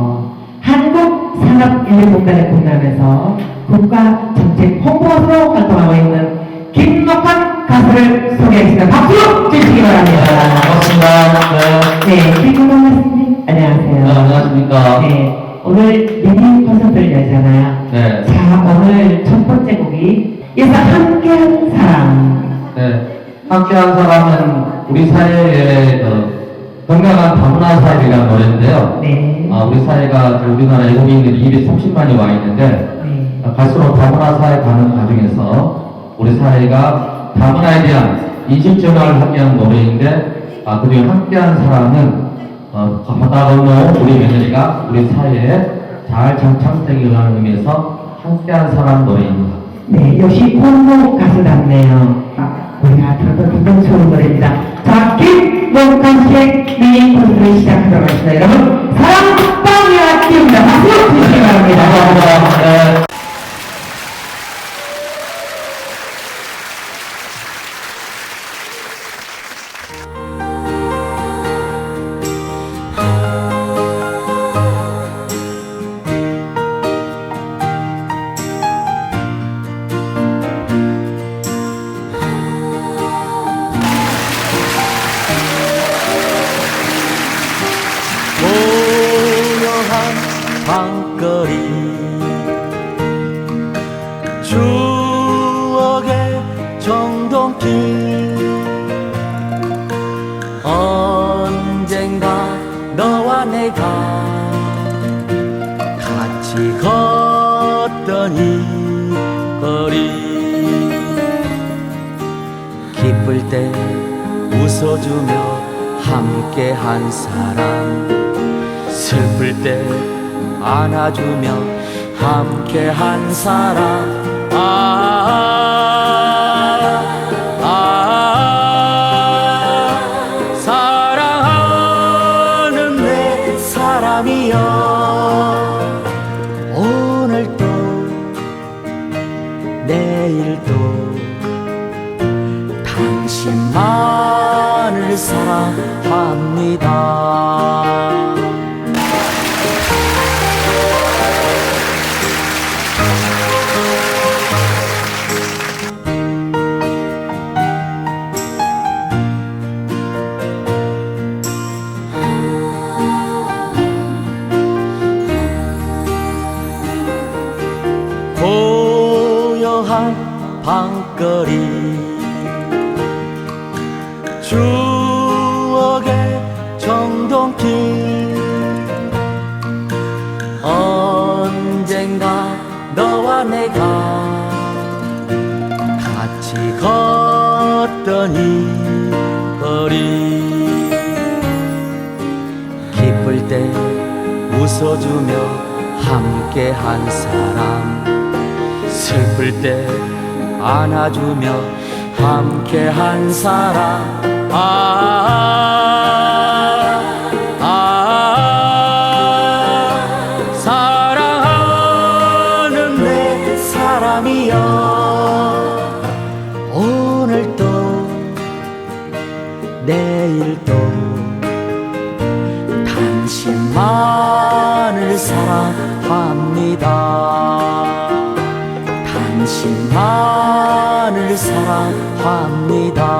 어, 한국산업인력공단에 공감해서 국가 정책 홍보사로 활동하고 있는 김목환 가수를 소개하겠습니다. 박수 주시기 바랍니다. 반갑습니다. 네, 김목환 가수님 네. 안녕하세요. 네, 안녕하십니까. 네, 오늘 미니 콘서트를 열잖아요. 네. 자, 오늘 첫 번째 곡이 예사 함께한 사람. 네. 함께한 사람은 우리 사회의 그 건강한 다문화 사회라는 노래인데요. 네. 아, 우리 사회가 우리나라 외국인들이 230만이 와 있는데 네. 아, 갈수록 다문화 사회 가는 과정에서 우리 사회가 다문화에 대한 인식 전환을 하기 위한 노래인데 아, 그중에 함께한 사람은 어, 바다 건너 우리 며느리가 우리 사회에 잘 장착되기 위한 의미에서 함께한 사람 노래입니다. 네, 역시 홍보 가수답네요. 아, 우리가 굉장히 좋은 노래입니다. 자, 김목환 씨의 미니 밤거리. 추억의 정동길. 언젠가 너와 내가 같이 걷던 이 거리. 기쁠 때 웃어주며 함께 한 사람. 슬플 때 안아주며 함께 한 사람 아, 아, 사랑하는 내 사람이여. 오늘도 내일도 당신만을 사랑합니다. 고요한 밤거리. 추억의 정동길. 언젠가 너와 내가 같이 걷던 이 거리. 기쁠 때 웃어주며 함께 한 사람. 슬플 때 안아주며 함께 한 사람 아, 아, 사랑하는 내 사람이여. 오늘도 내일도 당신만을 사랑합니다. 사랑합니다.